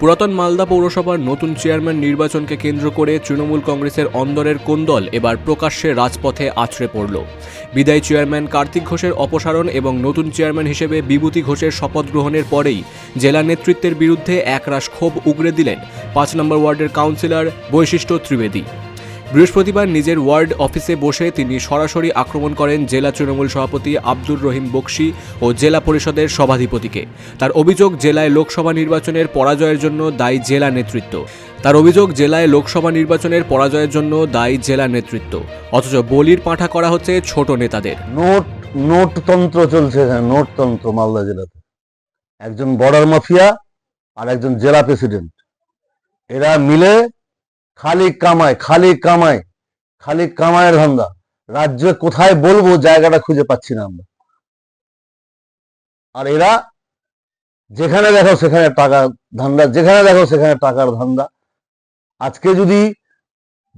পুরাতন মালদা পৌরসভার নতুন চেয়ারম্যান নির্বাচনকে কেন্দ্র করে তৃণমূল কংগ্রেসের অন্দরের কোন্দল এবার প্রকাশ্যে রাজপথে আছড়ে পড়ল। বিদায়ী চেয়ারম্যান কার্তিক ঘোষের অপসারণ এবং নতুন চেয়ারম্যান হিসেবে বিভূতি ঘোষের শপথ গ্রহণের পরেই জেলা নেতৃত্বের বিরুদ্ধে একরাশ ক্ষোভ উগরে দিলেন পাঁচ নম্বর ওয়ার্ডের কাউন্সিলর বৈশিষ্ট্য ত্রিবেদী। বৃহস্পতিবার নিজের ওয়ার্ড অফিসে বসে তিনি সরাসরি আক্রমণ করেন জেলা তৃণমূল সভাপতি আব্দুর রহিম বক্সি ও জেলা পরিষদের সভাধিপতিকে। তার অভিযোগ, জেলায় লোকসভা নির্বাচনের পরাজয়ের জন্য দায়ী জেলা নেতৃত্ব। তার অভিযোগ, জেলায় লোকসভা নির্বাচনের পরাজয়ের জন্য দায়ী জেলা নেতৃত্ব। অথচ বলির পাঁঠা করা হচ্ছে ছোট নেতাদের। নোট, নোটতন্ত্র চলছে নোটতন্ত্র মালদা জেলাতে। একজন বর্ডার মাফিয়া আর একজন জেলা প্রেসিডেন্ট। এরা মিলে খালি কামায় খালি কামায় খালি কামায়ের ধান্দা। রাজ্যে কোথায় বলব জায়গাটা খুঁজে পাচ্ছি না আমরা। আর এরা যেখানে দেখো সেখানে টাকা ধান্দা, যেখানে দেখো সেখানে টাকার ধান্দা। আজকে যদি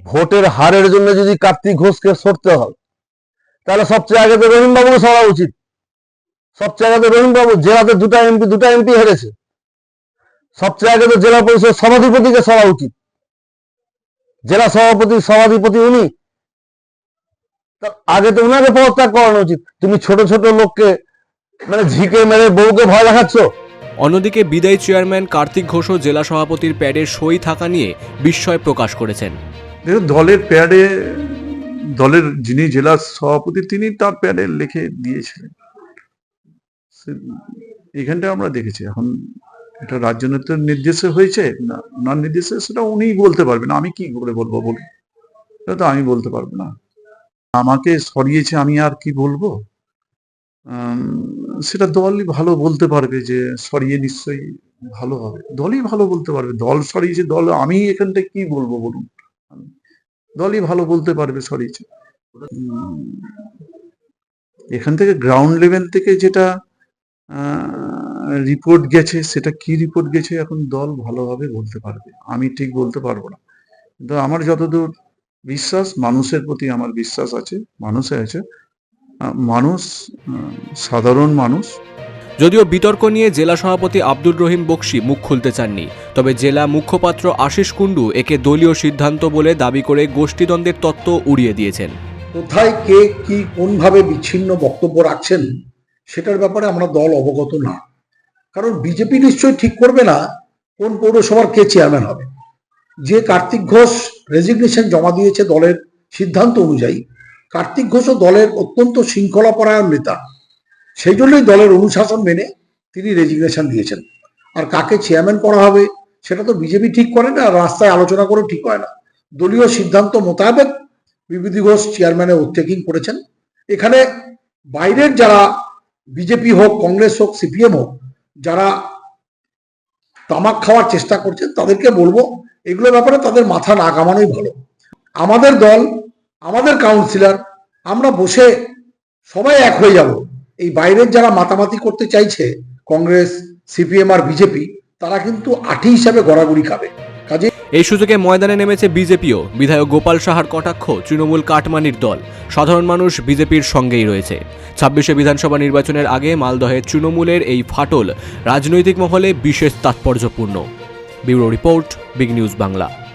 ভোটের হারের জন্য যদি কার্তিক ঘোষকে সরতে হয়, তাহলে সবচেয়ে আগে তো রহিম বাবুকে সরা উচিত। সবচেয়ে আগে তো রহিম বাবু জেলাতে দুটা এমপি দুটা এমপি হেরেছে। সবচেয়ে আগে তো জেলা পরিষদ সভাধিপতিকে সরা উচিত। জেলা সভাপতি সভাধিপতি উনি। তা আগে তো উনাকে পদত্যাগ করানো উচিত। তুমি ছোট ছোট লোককে মানে ঝিকে মেরে বউকে ভয় দেখাচ্ছ? অন্যদিকে বিদায়ী চেয়ারম্যান কার্তিক ঘোষও জেলা সভাপতির প্যাডের সই থাকা নিয়ে বিস্ময় প্রকাশ করেছেন। দেখুন দলের প্যাডে দলের যিনি জেলা সভাপতি তিনি তার প্যাডে লিখে দিয়েছিলেন। এখানটা আমরা দেখেছি। এখন এটা রাজ্য নেতার নির্দেশে হয়েছে? না নির্দেশে সেটা উনিই বলতে পারবেন আমি কি করে বলব বলুন? এটা তো আমি বলতে পারব না। আমাকে সরিয়েছে আমি আর কি বলব? সেটা দলই ভালো বলতে পারবে যে সরিয়ে নিশ্চয়ই ভালো হবে। দলই ভালো বলতে পারবে। দল সরিয়েছে, দল আমি এখানটা কি বলব বলুন? দলই ভালো বলতে পারবে সরিয়েছে। এখান থেকে গ্রাউন্ড লেভেল থেকে যেটা রিপোর্ট গেছে সেটা কি রিপোর্ট গেছে এখন দল ভালোভাবে বলতে পারবে। আমি ঠিক বলতে পারব না। কিন্তু আমার যতদূর বিশ্বাস মানুষের প্রতি আমার বিশ্বাস আছে মানুষে আছে মানুষ সাধারণ মানুষ। যদিও বিতর্ক নিয়ে জেলা সভাপতি আব্দুর রহিম বক্সি মুখ খুলতে চাননি তবে জেলা মুখপাত্র আশিস কুণ্ডু একে দলীয় সিদ্ধান্ত বলে দাবি করে গোষ্ঠীদ্বন্দ্বের তত্ত্ব উড়িয়ে দিয়েছেন। কোথায় কে কি কোনভাবে বিচ্ছিন্ন বক্তব্য রাখছেন সেটার ব্যাপারে আমরা দল অবগত না। কারণ বিজেপি নিশ্চয়ই ঠিক করবে না কোন পৌরসভার কে চেয়ারম্যান হবে। যে কার্তিক ঘোষ রেজিগনেশন জমা দিয়েছে দলের সিদ্ধান্ত অনুযায়ী, কার্তিক ঘোষও দলের অত্যন্ত শৃঙ্খলাপরায়ণ নেতা। সেই জন্যই দলের অনুশাসন মেনে তিনি রেজিগনেশন দিয়েছেন। আর কাকে চেয়ারম্যান করা হবে, সেটা তো বিজেপি ঠিক করে না, রাস্তায় আলোচনা করেও ঠিক হয় না। দলীয় সিদ্ধান্ত মোতাবেক বিভূতি ঘোষ চেয়ারম্যানে ওভারটেকিং করেছেন। এখানে বাইরের যারা বিজেপি হোক, কংগ্রেস হোক, সিপিএম হোক যারা তামাক খাওয়ার চেষ্টা করছেন তাদেরকে বলব এগুলো ব্যাপারে তাদের মাথা না কামানোই ভালো। আমাদের দল, আমাদের কাউন্সিলর আমরা বসে সবাই এক হয়ে যাব। এই বাইরের যারা মাতামাতি করতে চাইছে, কংগ্রেস সিপিএম আর বিজেপি তারা কিন্তু আঠি হিসাবে গড়াগড়ি খাবে। কাজে এই সুযোগে ময়দানে নেমেছে বিজেপিও। বিধায়ক গোপাল সাহার কটাক্ষ তৃণমূল কাটমানির দল। সাধারণ মানুষ বিজেপির সঙ্গেই রয়েছে। ছাব্বিশে বিধানসভা নির্বাচনের আগে মালদহের তৃণমূলের এই ফাটল রাজনৈতিক মহলে বিশেষ তাৎপর্যপূর্ণ। Bureau report, big news Bangla.